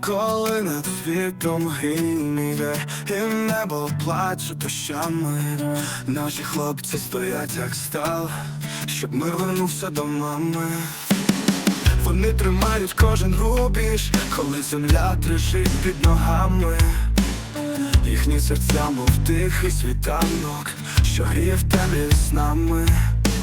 Коли над вікном гине і небо плаче дощами Наші хлопці стоять як стал, щоб мир вернувся до мами. Вони тримають кожен рубіж, коли земля трещить під ногами. Їхні серця, мов тихий світанок, що гріє в темряві з нами.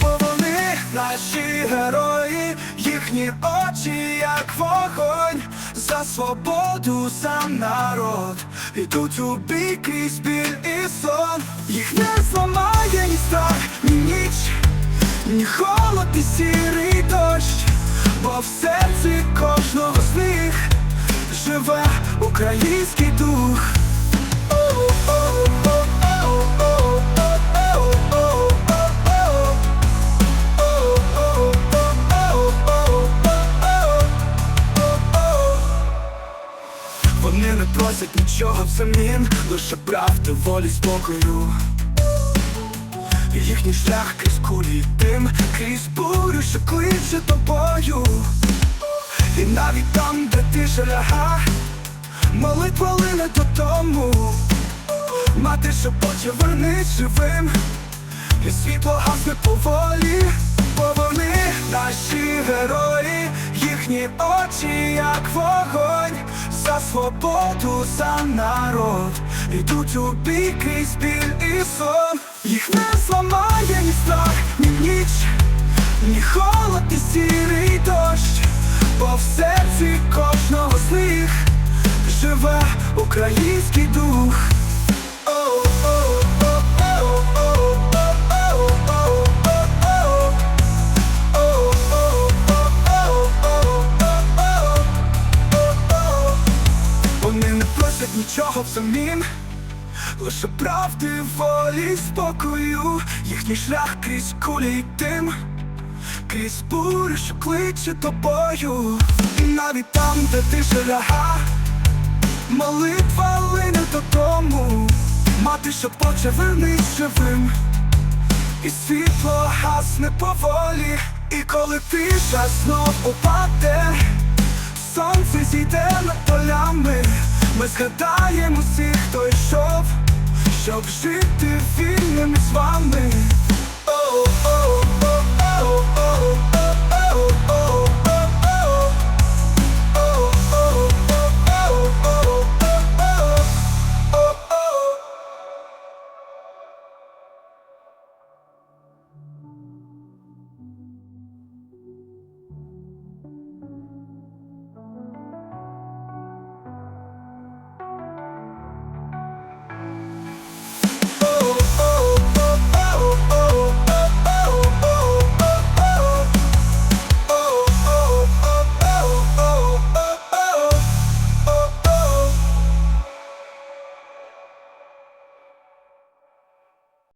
Бо вони наші герої, їхні очі, як вогонь, за свободу, за народ, ідуть у бій крізь біль і сон, їх не зламає ні страх, ні ніч, ні холод, і сірий дощ, бо в серці кожного з них живе український дух. Просять нічого взамін, лише правди, волі, спокою. Їхній шлях крізь кулі і дим, крізь бурю, що кличе тобою. І навіть там, де ти ляга, молитва лине додому. Мати шепоче вернись живим, і світло гасне поволі, бо вони наші герої, їхні очі, як вогонь, за свободу, за народ, ідуть у бій крізь біль і сон, їх не зламає ні страх, ні ніч, ні холод, ні сірий дощ, бо в серці кожного з них живе український дух. Просять нічого взамін, лише правди, волі, спокою, їхній шлях крізь кулі й дим, крізь бурю, що кличе тобою, і навіть там, де ти ляга, молитва лине додому, мати, що поче вернись живим, і світло гасне поволі, і коли тиша знов упаде. Сонце зійде над полями, ми згадаємо всіх, хто йшов, щоб жити вільним з вами.